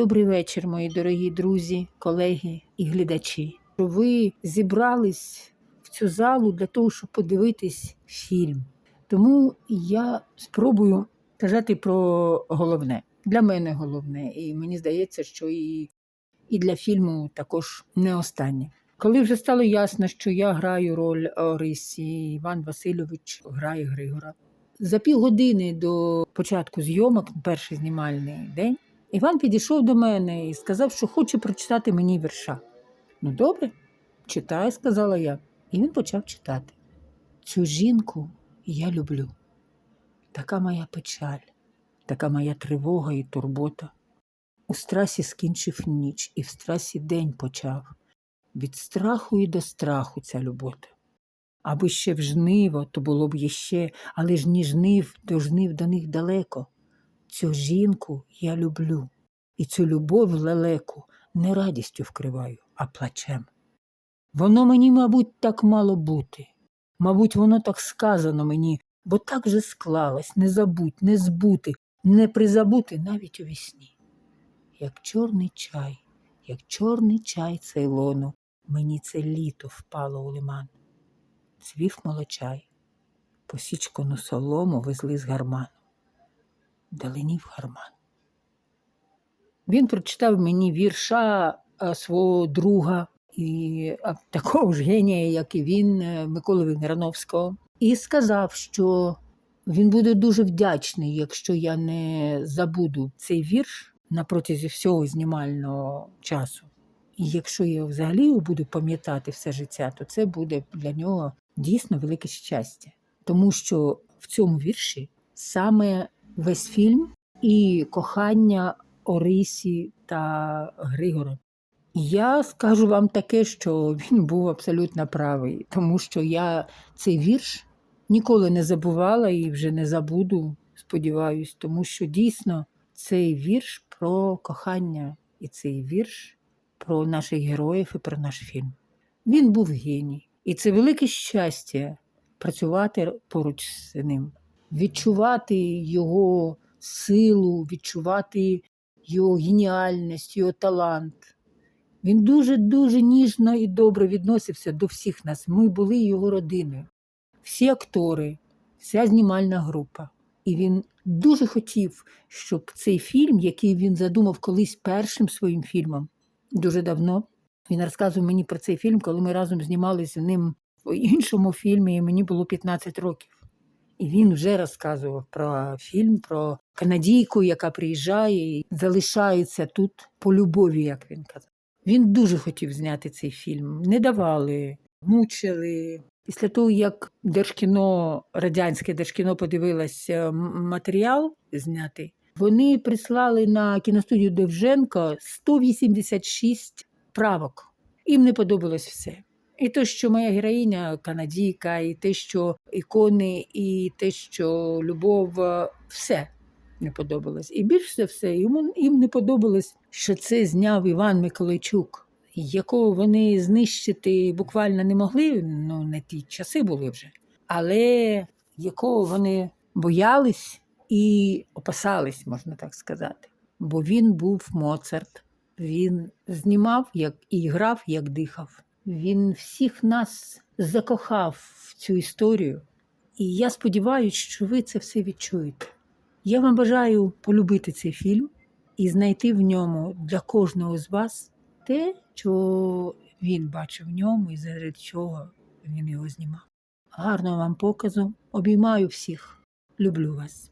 Добрий вечір, мої дорогі друзі, колеги і глядачі. Ви зібрались в цю залу для того, щоб подивитись фільм. Тому я спробую казати про головне. Для мене головне, і мені здається, що і, і для фільму також не останнє. Коли вже стало ясно, що я граю роль Орисі, Іван Васильович грає Григора. За півгодини до початку зйомок, перший знімальний день, Іван підійшов до мене і сказав, що хоче прочитати мені вірша. Ну, добре, читай, сказала я. І він почав читати. Цю жінку я люблю. Така моя печаль, така моя тривога і турбота. У страсі скінчив ніч, і в страсі день почав. Від страху і до страху ця любота. Аби ще в жниво, то було б іще, але ж ні жнив, до жнив до них далеко. Цю жінку я люблю, і цю любов лелеку не радістю вкриваю, а плачем. Воно мені, мабуть, так мало бути. Мабуть, воно так сказано мені, бо так же склалось не забудь, не збути, не призабути навіть у вісні. Як чорний чай, як чорний чай цейлону, мені це літо впало у лиман. Цвів молочай, посічкану солому везли з гарману. Далинів гарман. Він прочитав мені вірша свого друга і такого ж генія, як і він, е, Миколи Виграновського, і сказав, що він буде дуже вдячний, якщо я не забуду цей вірш на протязі всього знімального часу. І якщо я взагалі буду пам'ятати все життя, то це буде для нього дійсно велике щастя. Тому що в цьому вірші саме весь фільм і кохання Орисі та Григора. Я скажу вам таке, що він був абсолютно правий, тому що я цей вірш ніколи не забувала і вже не забуду, сподіваюсь, тому що дійсно цей вірш про кохання і цей вірш про наших героїв і про наш фільм. Він був геній, і це велике щастя працювати поруч з ним, відчувати його силу, відчувати його геніальність, його талант. Він дуже-дуже ніжно і добре відносився до всіх нас. Ми були його родиною, всі актори, вся знімальна група. І він дуже хотів, щоб цей фільм, який він задумав колись першим своїм фільмом, дуже давно. Він розказував мені про цей фільм, коли ми разом знімалися з ним в іншому фільмі, і мені було 15 років. І він вже розказував про фільм, про канадійку, яка приїжджає і залишається тут по любові, як він казав. Він дуже хотів зняти цей фільм. Не давали, мучили. Після того, як Держкіно, радянське Держкіно подивилося матеріал знятий, вони прислали на кіностудію Довженко 186 правок. Їм не подобалось все. І те, що моя героїня канадійка, і те, що ікони, і те, що любов, е, все не подобалось. І більш за все, йому їм не подобалось, що це зняв Іван Миколайчук, якого вони знищити буквально не могли, ну не ті часи були вже, але якого вони боялись і опасались, можна так сказати. Бо він був Моцарт, він знімав як і грав, як дихав. Він всіх нас закохав в цю історію, і я сподіваюся, що ви це все відчуєте. Я вам бажаю полюбити цей фільм і знайти в ньому для кожного з вас те, що він бачив в ньому і заради чого він його знімав. Гарного вам показу. Обіймаю всіх. Люблю вас.